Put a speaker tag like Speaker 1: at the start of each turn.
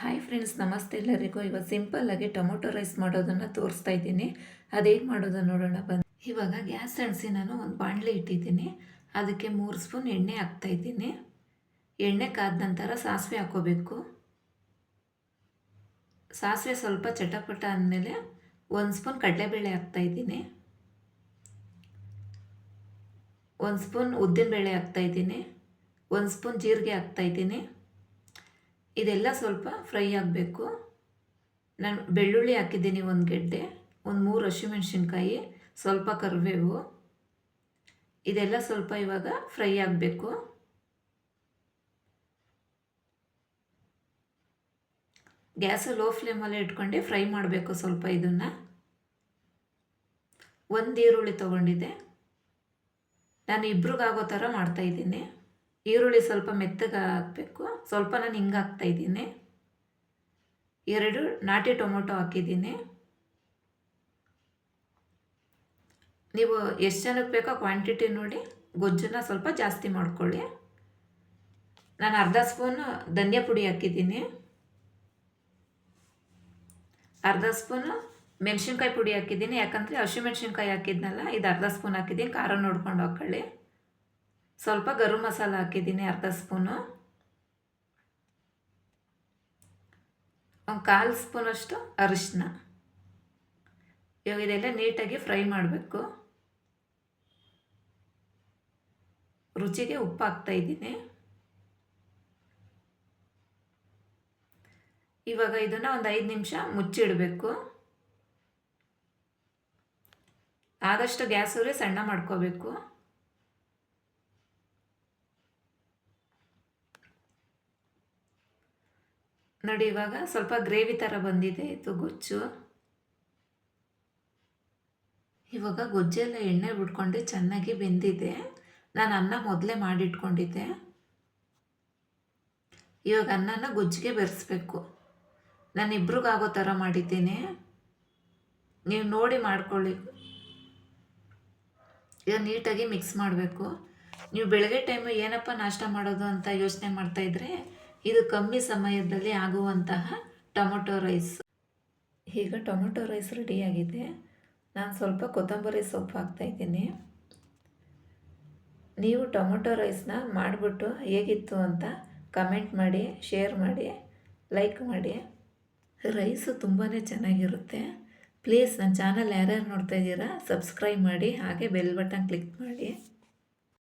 Speaker 1: Hi friends ನಮಸ್ತೆ ಎಲ್ಲರಿಗೂ. ಇವತ್ತು ಸಿಂಪಲ್ಲಾಗಿ ಟೊಮೊಟೊ ರೈಸ್ ಮಾಡೋದನ್ನು ತೋರಿಸ್ತಾ ಇದ್ದೀನಿ. ಅದು ಹೇಗೆ ಮಾಡೋದು ನೋಡೋಣ ಬಂದು ಇವಾಗ ಗ್ಯಾಸ್ ಅಣಿಸಿ ನಾನು ಒಂದು ಬಾಣಲೆ ಇಟ್ಟಿದ್ದೀನಿ. ಅದಕ್ಕೆ ಮೂರು ಸ್ಪೂನ್ ಎಣ್ಣೆ ಹಾಕ್ತಾ ಇದ್ದೀನಿ. ಎಣ್ಣೆ ಕಾದ ನಂತರ ಸಾಸಿವೆ ಹಾಕೋಬೇಕು. ಸಾಸಿವೆ ಸ್ವಲ್ಪ ಚಟಪಟ ಅಂದಮೇಲೆ ಒಂದು ಸ್ಪೂನ್ ಕಡಲೆಬೇಳೆ ಹಾಕ್ತಾ ಇದ್ದೀನಿ. ಒಂದು ಸ್ಪೂನ್ ಉದ್ದಿನಬೇಳೆ ಹಾಕ್ತಾ ಇದ್ದೀನಿ. ಒಂದು ಸ್ಪೂನ್ ಜೀರಿಗೆ ಹಾಕ್ತಾ ಇದ್ದೀನಿ. ಇದೆಲ್ಲ ಸ್ವಲ್ಪ ಫ್ರೈ ಆಗಬೇಕು. ನಾನು ಬೆಳ್ಳುಳ್ಳಿ ಹಾಕಿದ್ದೀನಿ ಒಂದು ಗೆಡ್ಡೆ, ಒಂದು ಮೂರು ಹಸಿಮೆಣ್ಸಿನ್ಕಾಯಿ, ಸ್ವಲ್ಪ ಕರಿಬೇವು. ಇದೆಲ್ಲ ಸ್ವಲ್ಪ ಇವಾಗ ಫ್ರೈ ಆಗಬೇಕು. ಗ್ಯಾಸು ಲೋ ಫ್ಲೇಮಲ್ಲೇ ಇಟ್ಕೊಂಡು ಫ್ರೈ ಮಾಡಬೇಕು ಸ್ವಲ್ಪ ಇದನ್ನು. ಒಂದು ಈರುಳ್ಳಿ ತೊಗೊಂಡಿದ್ದೆ. ನಾನು ಇಬ್ರಿಗಾಗೋ ಥರ ಮಾಡ್ತಾಯಿದ್ದೀನಿ ಈರುಳ್ಳಿ ಸ್ವಲ್ಪ ಮೆತ್ತಗೆ ಹಾಕಬೇಕು ಸ್ವಲ್ಪ ನಾನು ಹಿಂಗೆ ಹಾಕ್ತಾಯಿದ್ದೀನಿ ಎರಡು ನಾಟಿ ಟೊಮೊಟೊ ಹಾಕಿದ್ದೀನಿ. ನೀವು ಎಷ್ಟು ಜನಕ್ಕೆ ಬೇಕೋ ಕ್ವಾಂಟಿಟಿ ನೋಡಿ ಗೊಜ್ಜನ್ನ ಸ್ವಲ್ಪ ಜಾಸ್ತಿ ಮಾಡ್ಕೊಳ್ಳಿ. ನಾನು ಅರ್ಧ ಸ್ಪೂನು ಧನಿಯಾ ಪುಡಿ ಹಾಕಿದ್ದೀನಿ. ಅರ್ಧ ಸ್ಪೂನು ಮೆಣಸಿನ್ಕಾಯಿ ಪುಡಿ ಹಾಕಿದ್ದೀನಿ. ಯಾಕಂದರೆ ಹಸಿಮೆಣ್ಸಿನ್ಕಾಯಿ ಹಾಕಿದ್ನಲ್ಲ, ಇದು ಅರ್ಧ ಸ್ಪೂನ್ ಹಾಕಿದ್ದೀನಿ. ಖಾರ ನೋಡ್ಕೊಂಡು ಹಾಕ್ಕೊಳ್ಳಿ ಸ್ವಲ್ಪ ಗರಂ ಮಸಾಲ ಹಾಕಿದ್ದೀನಿ ಅರ್ಧ ಸ್ಪೂನು. ಒಂದು ಕಾಲು ಸ್ಪೂನಷ್ಟು ಅರಿಶಿನ ಇವಾಗ ಇದೆಲ್ಲ ನೀಟಾಗಿ ಫ್ರೈ ಮಾಡಬೇಕು. ರುಚಿಗೆ ಉಪ್ಪು ಹಾಕ್ತಾ ಇದ್ದೀನಿ. ಇವಾಗ ಇದನ್ನು ಒಂದು ಐದು ನಿಮಿಷ ಮುಚ್ಚಿಡಬೇಕು. ಆದಷ್ಟು ಗ್ಯಾಸ್ ಉರಿ ಸಣ್ಣ ಮಾಡ್ಕೋಬೇಕು. ನೋಡಿ, ಇವಾಗ ಸ್ವಲ್ಪ ಗ್ರೇವಿ ಥರ ಬಂದಿದೆ. ಇದು ಗೊಜ್ಜು. ಇವಾಗ ಗೊಜ್ಜೆಲ್ಲ ಎಣ್ಣೆ ಬಿಟ್ಕೊಂಡು ಚೆನ್ನಾಗಿ ಬೆಂದಿದೆ. ನಾನು ಅನ್ನ ಮೊದಲೇ ಮಾಡಿಟ್ಕೊಂಡಿದ್ದೆ. ಇವಾಗ ಅನ್ನನ ಗೊಜ್ಜಿಗೆ ಬೆರೆಸ್ಬೇಕು. ನಾನು ಇಬ್ರಿಗಾಗೋ ಥರ ಮಾಡಿದ್ದೀನಿ. ನೀವು ನೋಡಿ ಮಾಡ್ಕೊಳ್ಳಿ. ಈಗ ನೀಟಾಗಿ ಮಿಕ್ಸ್ ಮಾಡಬೇಕು. ನೀವು ಬೆಳಗ್ಗೆ ಟೈಮು ಏನಪ್ಪ ನಾಷ್ಟ ಮಾಡೋದು ಅಂತ ಯೋಚನೆ ಮಾಡ್ತಾಯಿದ್ರೆ ಇದು ಕಮ್ಮಿ ಸಮಯದಲ್ಲಿ ಆಗುವಂತಹ ಟೊಮೊಟೊ ರೈಸ್. ಈಗ ಟೊಮೊಟೊ ರೈಸ್ ರೆಡಿಯಾಗಿದೆ ನಾನು ಸ್ವಲ್ಪ ಕೊತ್ತಂಬರಿ ಸೊಪ್ಪು ಹಾಕ್ತಾಯಿದ್ದೀನಿ ನೀವು ಟೊಮೊಟೊ ರೈಸ್ನ ಮಾಡಿಬಿಟ್ಟು ಹೇಗಿತ್ತು ಅಂತ ಕಮೆಂಟ್ ಮಾಡಿ ಶೇರ್ ಮಾಡಿ ಲೈಕ್ ಮಾಡಿ. ರೈಸು ತುಂಬಾ ಚೆನ್ನಾಗಿರುತ್ತೆ. ಪ್ಲೀಸ್ ನನ್ನ ಚಾನಲ್ ಯಾರ್ಯಾರು ನೋಡ್ತಾ ಇದ್ದೀರಾ ಸಬ್ಸ್ಕ್ರೈಬ್ ಮಾಡಿ, ಹಾಗೆ ಬೆಲ್ ಬಟನ್ ಕ್ಲಿಕ್ ಮಾಡಿ.